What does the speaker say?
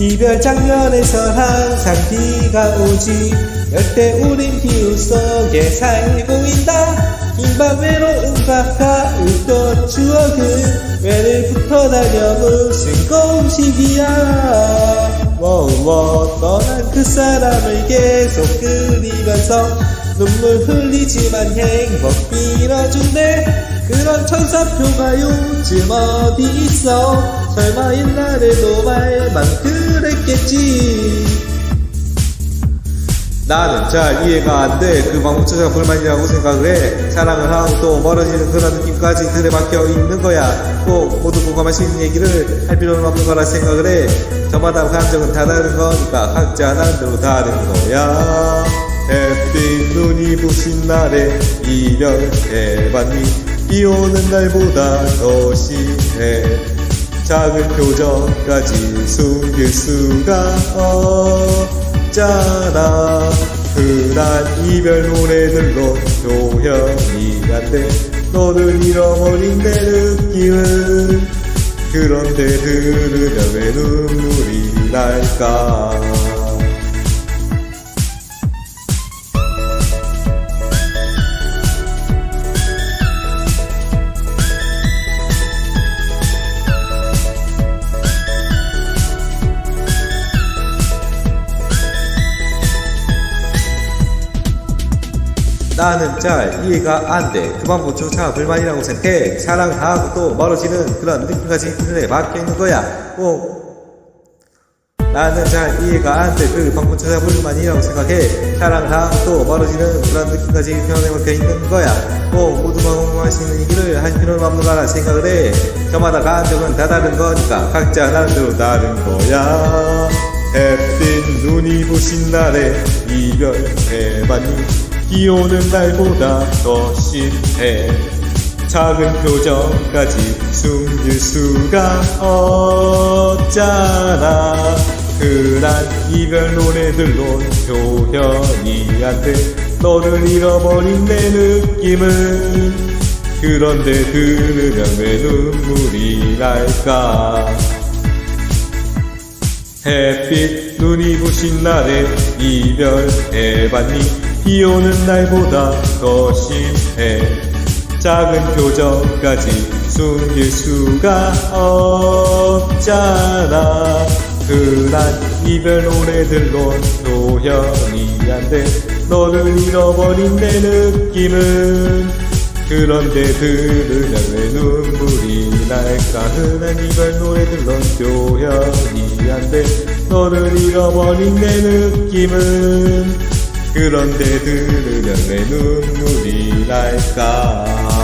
이별 장면에선 항상 비가 오지. 열대 우린 기후 속에 살고 있다. 긴밤 외로움과 가을도 추억은 왜를부터 달려 무슨 공식이야. 워워 떠난 그 사람을 계속 그리면서 눈물 흘리지만 행복 빌어준대 그런 천사표가 요즘 어디 있어 설마 옛날에도 말만 그랬겠지 나는 잘 이해가 안 돼. 그 방법자가 불만이라고 생각을 해. 사랑을 하고 또 멀어지는 그런 느낌까지 들에 박혀 있는 거야. 꼭 모두 공감할 수 있는 얘기를 할 필요는 없는 거라 생각을 해. 저마다 감정은 다 다른 거니까 각자 나름대로 다른 거야. 햇빛 눈이 부신 날에 이별해봤니? 비 오는 날보다 더 심해. 작은 표정까지 숨길 수가 없잖아 흔한 이별 노래들로 표현이 안돼 너를 잃어버린 내 느낌은 그런데 들으면 왜 눈물이 날까 나는 잘 이해가 안 돼. 그 방법조차 불만이라고 생각해. 사랑하고 또 멀어지는 그런 느낌까지 눈에 박혀 있는 거야. 꼭 나는 잘 이해가 안 돼. 그 방법 찾아 불만이라고 생각해. 사랑하고 또 멀어지는 그런 느낌까지 편에 박혀 있는 거야. 꼭 모두가 공감할 수 있는 얘기를 할 필요는 없는 거라 생각을 해. 저마다 감정은 다 다른 거니까 각자 나름대로 다른 거야. 햇빛 눈이 부신 날에 이별해봤니? 비 오는 날보다 더 심해. 작은 표정까지 숨길 수가 없잖아. 흔한 이별 노래들로 표현이 안 돼. 너를 잃어버린 내 느낌은 그런데 들으면 왜 눈물이 날까 햇빛 눈이 부신 날에 이별해봤니? 비 오는 날보다 더 심해. 작은 표정까지 숨길 수가 없잖아. 흔한 이별 노래들로 표현이 안돼. 너를 잃어버린 내 느낌은 그런데 들으면 왜 눈물이 날까? 흔한 이별 노래들로 표현이 안돼. 너를 잃어버린 내 느낌은. 그런데 들으면 왜 눈물이 날까